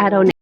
I don't.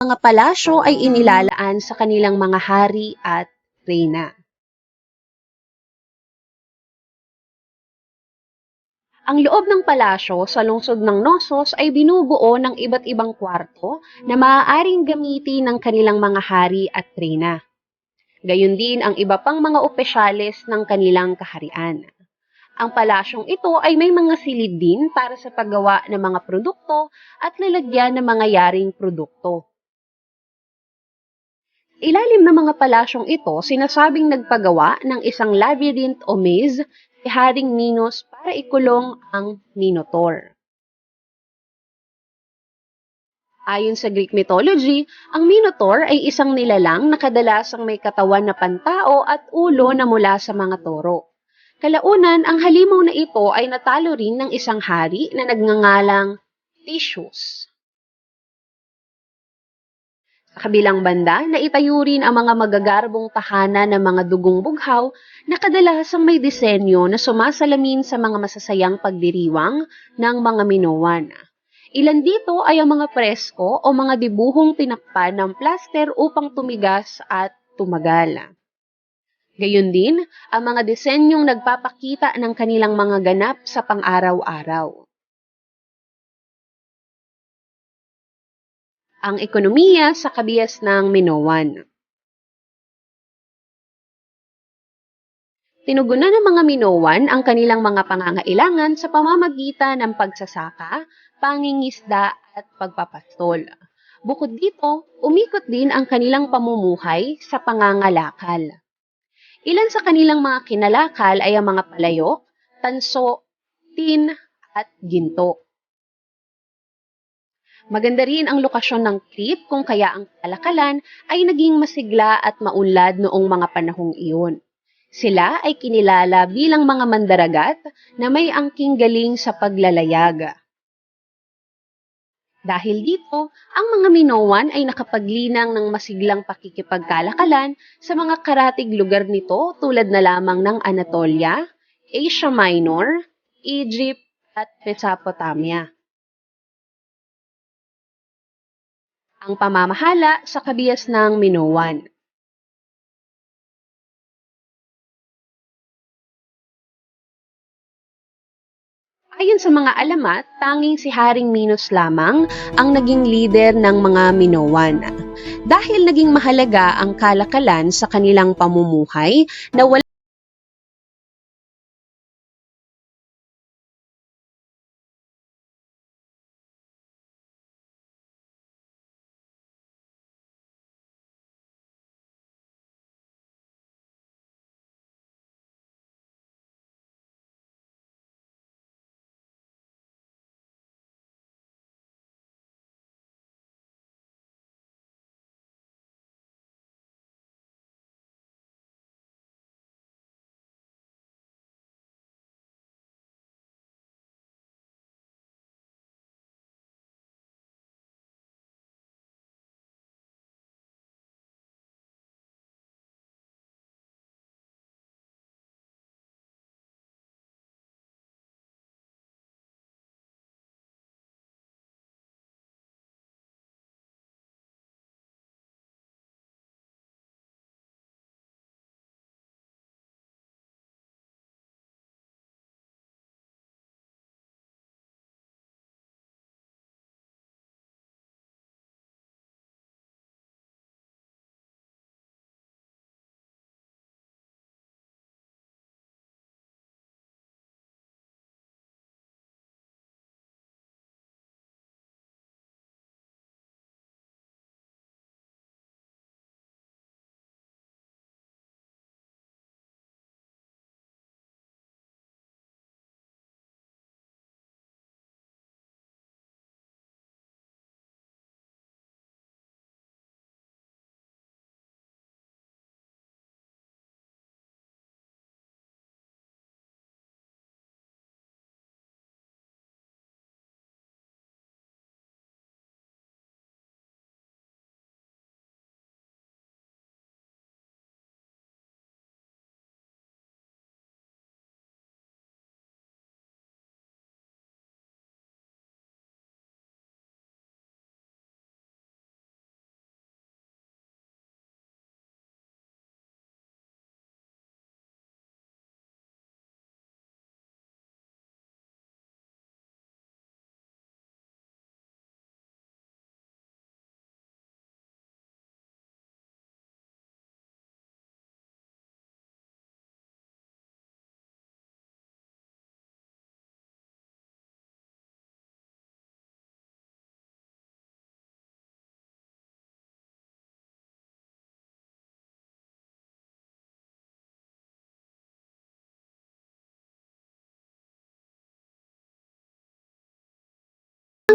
Mga palasyo ay inilalaan sa kanilang mga hari at reyna. Ang loob ng palasyo sa lungsod ng Nosos ay binubuo ng iba't ibang kwarto na maaaring gamitin ng kanilang mga hari at reyna. Gayun din ang iba pang mga opisyales ng kanilang kaharian. Ang palasyong ito ay may mga silid din para sa paggawa ng mga produkto at lalagyan ng mga yaring produkto. Ilalim ng mga palasyong ito, sinasabing nagpagawa ng isang labyrinth o maze si Haring Minos para ikulong ang Minotaur. Ayon sa Greek mythology, ang Minotaur ay isang nilalang na kadalasang may katawan na pantao at ulo na mula sa mga toro. Kalaunan, ang halimaw na ito ay natalo rin ng isang hari na nagngangalang Theseus. Kabilang banda, naitayo rin ang mga magagarbong tahanan ng mga dugong bughaw na kadalasang may disenyo na sumasalamin sa mga masasayang pagdiriwang ng mga Minoan. Ilan dito ay ang mga presko o mga dibuhong tinakpan ng plaster upang tumigas at tumagal. Gayun din, ang mga disenyong nagpapakita ng kanilang mga ganap sa pang-araw-araw. Ang ekonomiya sa kabias ng Minoan. Tinugunan ng mga Minoan ang kanilang mga pangangailangan sa pamamagitan ng pagsasaka, pangingisda at pagpapastol. Bukod dito, umikot din ang kanilang pamumuhay sa pangangalakal. Ilan sa kanilang mga kinalakal ay ang mga palayok, tanso, tin at ginto. Maganda rin ang lokasyon ng Crete kung kaya ang kalakalan ay naging masigla at maunlad noong mga panahong iyon. Sila ay kinilala bilang mga mandaragat na may angking galing sa paglalayag. Dahil dito, ang mga Minoan ay nakapaglinang ng masiglang pakikipagkalakalan sa mga karatig lugar nito tulad na lamang ng Anatolia, Asia Minor, Egypt, at Mesopotamia. Ang pamamahala sa kabias ng Minoan. Ayon sa mga alamat, tanging si Haring Minos lamang ang naging leader ng mga Minoan. Dahil naging mahalaga ang kalakalan sa kanilang pamumuhay na wala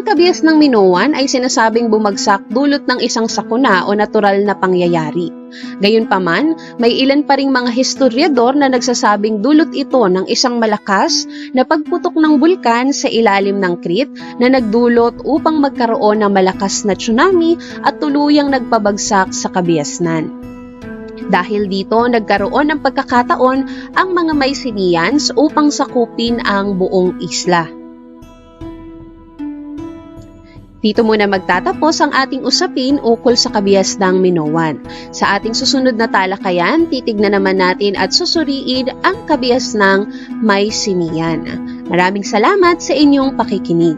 Ang kabias ng Minoan ay sinasabing bumagsak dulot ng isang sakuna o natural na pangyayari. Gayunpaman, may ilan pa ring mga historiador na nagsasabing dulot ito ng isang malakas na pagputok ng bulkan sa ilalim ng Crete na nagdulot upang magkaroon ng malakas na tsunami at tuluyang nagpabagsak sa kabiasnan. Dahil dito, nagkaroon ng pagkakataon ang mga Mycenaeans upang sakupin ang buong isla. Dito muna magtatapos ang ating usapin ukol sa kabias ng Minoan. Sa ating susunod na talakayan, titignan naman natin at susuriin ang kabias ng Mycenaean. Maraming salamat sa inyong pakikinig.